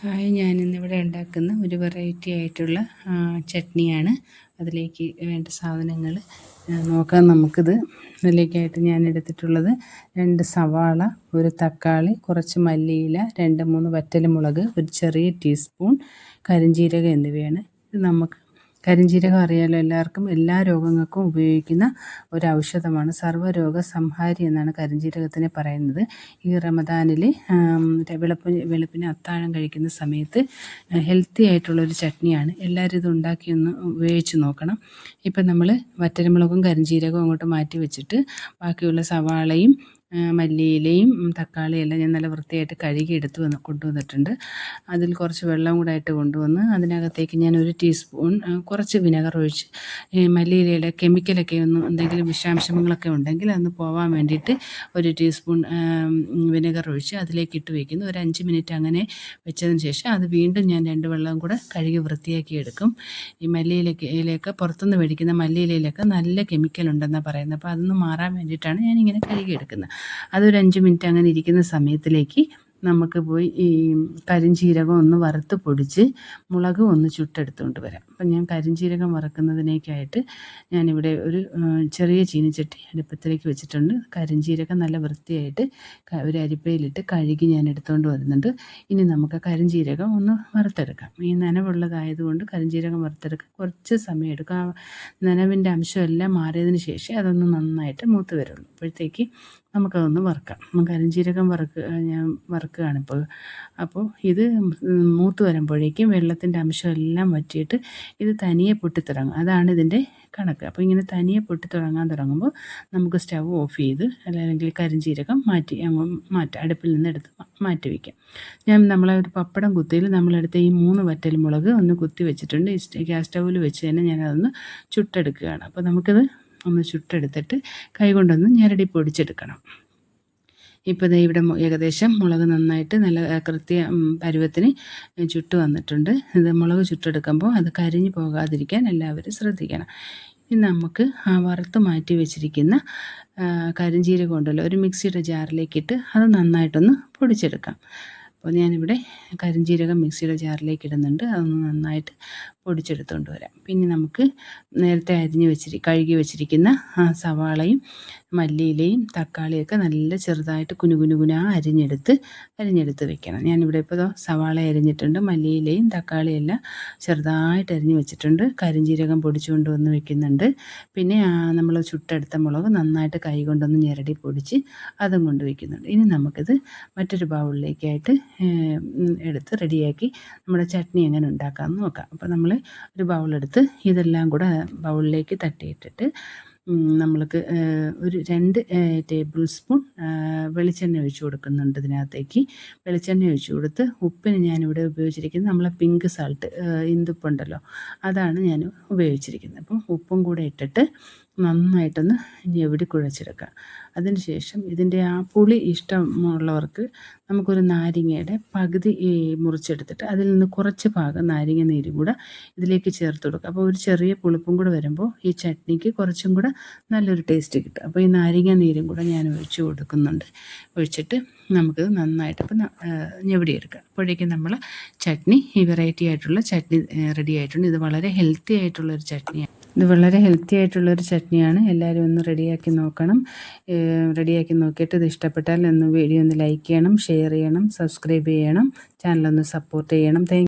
Hi ഞാനിന്നിവിടെ ഉണ്ടാക്കുന്ന ഒരു വെറൈറ്റി ആയിട്ടുള്ള ചട്നിയാണ്. അതിലേക്ക് വേണ്ട സാധനങ്ങൾ നോക്കാം നമുക്കിത്. അതിലേക്കായിട്ട് ഞാൻ എടുത്തിട്ടുള്ളത് രണ്ട് സവാള ഒരു തക്കാളി കുറച്ച് മല്ലിയില രണ്ട് മൂന്ന് വറ്റൽമുളക് ഒരു ചെറിയ ടീസ്പൂൺ കരിഞ്ജീരകം എന്നിവയാണ്. ഇത് നമുക്ക് കരിഞ്ജീരകം അറിയാലോ എല്ലാവർക്കും. എല്ലാ രോഗങ്ങൾക്കും ഉപയോഗിക്കുന്ന ഒരു ഔഷധമാണ് സർവരോഗ സംഹാരി എന്നാണ് കരിഞ്ജീരകത്തിനെ പറയുന്നത്. ഈ റമദാനിൽ വെളുപ്പ് വെളുപ്പിന് അത്താഴം കഴിക്കുന്ന സമയത്ത് ഹെൽത്തി ആയിട്ടുള്ളൊരു ചട്നിയാണ്. എല്ലാവരും ഇത് ഉണ്ടാക്കി ഒന്ന് ഉപയോഗിച്ച് നോക്കണം. ഇപ്പം നമ്മൾ വറ്റൽമുളകും കരിഞ്ജീരകവും അങ്ങോട്ട് മാറ്റി വെച്ചിട്ട് ബാക്കിയുള്ള സവാളയും മല്ലിയിലയും തക്കാളിയെല്ലാം ഞാൻ നല്ല വൃത്തിയായിട്ട് കഴുകി എടുത്ത് വന്ന് കൊണ്ടുവന്നിട്ടുണ്ട്. അതിൽ കുറച്ച് വെള്ളം കൂടെ ആയിട്ട് കൊണ്ടുവന്ന് അതിനകത്തേക്ക് ഞാൻ ഒരു ടീസ്പൂൺ കുറച്ച് വിനെഗർ ഒഴിച്ച് മല്ലിയിലയുടെ കെമിക്കലൊക്കെ ഒന്ന് എന്തെങ്കിലും വിഷാംശങ്ങളൊക്കെ ഉണ്ടെങ്കിൽ അതൊന്ന് പോവാൻ വേണ്ടിയിട്ട് ഒരു ടീസ്പൂൺ വിനെഗർ ഒഴിച്ച് അതിലേക്ക് ഇട്ട് വയ്ക്കുന്നു ഒരു അഞ്ച് മിനിറ്റ് അങ്ങനെ വെച്ചതിന് ശേഷം അത് വീണ്ടും ഞാൻ രണ്ട് വെള്ളം കൂടെ കഴുകി വൃത്തിയാക്കി എടുക്കും. ഈ മല്ലിയിലേക്ക് ഇലയൊക്കെ പുറത്തുനിന്ന് മേടിക്കുന്ന മല്ലിയിലയിലൊക്കെ നല്ല കെമിക്കൽ ഉണ്ടെന്നാണ് പറയുന്നത്. അപ്പോൾ അതൊന്ന് മാറാൻ വേണ്ടിയിട്ടാണ് ഞാനിങ്ങനെ കഴുകി എടുക്കുന്നത്. അതൊരു അഞ്ച് മിനിറ്റ് അങ്ങനെ ഇരിക്കുന്ന സമയത്തിലേക്ക് നമുക്ക് പോയി ഈ കരിഞ്ചീരകം ഒന്ന് വറുത്ത് പൊടിച്ച് മുളക് ഒന്ന് ചുട്ടെടുത്തുകൊണ്ട് വരാം. അപ്പം ഞാൻ കരിഞ്ജീരകം വറക്കുന്നതിനേക്കായിട്ട് ഞാനിവിടെ ഒരു ചെറിയ ചീനിച്ചട്ടി അടുപ്പത്തിലേക്ക് വെച്ചിട്ടുണ്ട്. കരിഞ്ജീരകം നല്ല വൃത്തിയായിട്ട് ഒരു അരിപ്പയിലിട്ട് കഴുകി ഞാൻ എടുത്തുകൊണ്ട് വരുന്നുണ്ട്. ഇനി നമുക്ക് കരിഞ്ജീരകം ഒന്ന് വറുത്തെടുക്കാം. ഈ നനവുള്ളതായതുകൊണ്ട് കരിഞ്ജീരകം വറുത്തെടുക്കാൻ കുറച്ച് സമയം എടുക്കും. ആ നനവിന്റെ അംശമെല്ലാം മാറിയതിന് ശേഷം അതൊന്ന് നന്നായിട്ട് മൂത്ത് വരുള്ളൂ. അപ്പോഴത്തേക്ക് നമുക്കതൊന്ന് വറുക്കാം. നമുക്ക് വറുക്ക് ഞാൻ വറുക്കുകയാണിപ്പോൾ അപ്പോൾ ഇത് മൂത്ത് വരുമ്പോഴേക്കും വെള്ളത്തിന്റെ അംശം എല്ലാം വറ്റിയിട്ട് ഇത് തനിയെ പൊട്ടിത്തുടങ്ങും. അതാണ് ഇതിന്റെ കണക്ക്. അപ്പോൾ ഇങ്ങനെ തനിയെ പൊട്ടിത്തുടങ്ങാൻ തുടങ്ങുമ്പോൾ നമുക്ക് സ്റ്റവ് ഓഫ് ചെയ്ത് അല്ലെങ്കിൽ കരിഞ്ചീരകം മാറ്റി മാറ്റി. അടുപ്പിൽ നിന്ന് എടുത്ത് മാറ്റി വയ്ക്കാം ഞാൻ നമ്മളെ ഒരു പപ്പടം കുത്തിയിൽ നമ്മളെടുത്ത ഈ മൂന്ന് വറ്റൽ മുളക് ഒന്ന് കുത്തി വെച്ചിട്ടുണ്ട്. ഈ ഗ്യാസ് സ്റ്റൗവിൽ വെച്ച് തന്നെ ഞാനതൊന്ന് ചുട്ടെടുക്കുകയാണ്. അപ്പോൾ നമുക്കത് ഒന്ന് ചുട്ടെടുത്തിട്ട് കൈ കൈകൊണ്ടൊന്ന് ഞെരടി പൊടിച്ചെടുക്കണം. ഇപ്പോൾ ദേ ഇവിടെ ഏകദേശം മുളക് നന്നായിട്ട് നല്ല കൃത്യ പരുവത്തിന് ചുട്ട് വന്നിട്ടുണ്ട്. ഇത് മുളക് ചുട്ടെടുക്കുമ്പോൾ അത് കരിഞ്ഞു പോകാതിരിക്കാൻ എല്ലാവരും ശ്രദ്ധിക്കണം. ഇനി നമുക്ക് ആ വറുത്ത് മാറ്റി വെച്ചിരിക്കുന്ന ആ, കൊണ്ടുള്ള ഒരു മിക്സിയുടെ ജാറിലേക്കിട്ട് അത് നന്നായിട്ടൊന്ന് പൊടിച്ചെടുക്കാം. അപ്പോൾ ഞാനിവിടെ കരിഞ്ജീരകം മിക്സിയുടെ ജാറിലേക്ക് ഇടുന്നുണ്ട്. അതൊന്ന് നന്നായിട്ട് പൊടിച്ചെടുത്തുകൊണ്ട് വരാം. പിന്നെ നമുക്ക് നേരത്തെ അരിഞ്ഞ് വെച്ചിരി കഴുകി വെച്ചിരിക്കുന്ന സവാളയും മല്ലിയിലയും തക്കാളിയൊക്കെ നല്ല ചെറുതായിട്ട് കുനു കുനു കുനാ അരിഞ്ഞെടുത്ത് അരിഞ്ഞെടുത്ത് വെക്കണം. ഞാനിവിടെ ഇപ്പോൾ സവാള അരിഞ്ഞിട്ടുണ്ട് മല്ലിയിലയും തക്കാളിയെല്ലാം ചെറുതായിട്ട് അരിഞ്ഞ് വെച്ചിട്ടുണ്ട്. കരിഞ്ജീരകം പൊടിച്ചുകൊണ്ട് വന്ന് വെക്കുന്നുണ്ട്. പിന്നെ നമ്മൾ ചുട്ടെടുത്ത മുളക് നന്നായിട്ട് കൈ കൊണ്ടൊന്ന് ഞെരടി പൊടിച്ച് അതും കൊണ്ട് വയ്ക്കുന്നുണ്ട് ഇനി നമുക്കിത് മറ്റൊരു ബൗളിലേക്കായിട്ട് എടുത്ത് റെഡിയാക്കി നമ്മുടെ ചട്നി എങ്ങനെ ഉണ്ടാക്കാമെന്ന് നോക്കാം. അപ്പോൾ നമ്മൾ ഒരു ബൗളെടുത്ത് ഇതെല്ലാം കൂടെ ബൗളിലേക്ക് തട്ടിയിട്ടിട്ട് നമ്മൾക്ക് ഒരു രണ്ട് ടേബിൾ സ്പൂൺ വെളിച്ചെണ്ണ ഒഴിച്ചു കൊടുക്കുന്നുണ്ട് ഇതിനകത്തേക്ക്. വെളിച്ചെണ്ണ ഒഴിച്ചു കൊടുത്ത് ഉപ്പിന് ഞാനിവിടെ ഉപയോഗിച്ചിരിക്കുന്നത് നമ്മളെ പിങ്ക് സാൾട്ട് ഇന്ദുപ്പുണ്ടല്ലോ. അതാണ് ഞാൻ ഉപയോഗിച്ചിരിക്കുന്നത്. അപ്പം ഉപ്പും കൂടെ ഇട്ടിട്ട് നന്നായിട്ടൊന്ന് ഞെവിടി കുഴച്ചെടുക്കുക അതിന് ശേഷം ഇതിന്റെ ആ പുളി ഇഷ്ടമുള്ളവർക്ക് നമുക്കൊരു നാരങ്ങയുടെ പകുതി മുറിച്ചെടുത്തിട്ട് അതിൽ നിന്ന് കുറച്ച് ഭാഗം നാരങ്ങ നീര് കൂടെ ഇതിലേക്ക് ചേർത്ത് കൊടുക്കുക. അപ്പോൾ ഒരു ചെറിയ പുളിപ്പും കൂടെ വരുമ്പോൾ ഈ ചട്നിക്ക് കുറച്ചും കൂടെ നല്ലൊരു ടേസ്റ്റ് കിട്ടും. അപ്പോൾ ഈ നാരങ്ങ നീരും കൂടെ ഞാൻ ഒഴിച്ച് കൊടുക്കുന്നുണ്ട് ഒഴിച്ചിട്ട് നമുക്ക് നന്നായിട്ട് അപ്പം ഞെവിടിയെടുക്കുക അപ്പോഴേക്കും നമ്മൾ ചട്നി ഈ വെറൈറ്റി ആയിട്ടുള്ള ചട്നി റെഡി ആയിട്ടുണ്ട്. ഇത് വളരെ ഹെൽത്തി ആയിട്ടുള്ളൊരു ചട്നിയാണ്. ഇത് വളരെ ഹെൽത്തി ആയിട്ടുള്ളൊരു ചട്നിയാണ്. എല്ലാവരും ഒന്ന് റെഡിയാക്കി നോക്കണം. റെഡിയാക്കി നോക്കിയിട്ട് ഇത് ഇഷ്ടപ്പെട്ടാൽ ഒന്ന് വീഡിയോ ഒന്ന് ലൈക്ക് ചെയ്യണം ഷെയർ ചെയ്യണം സബ്സ്ക്രൈബ് ചെയ്യണം ചാനലൊന്ന് സപ്പോർട്ട് ചെയ്യണം. താങ്ക്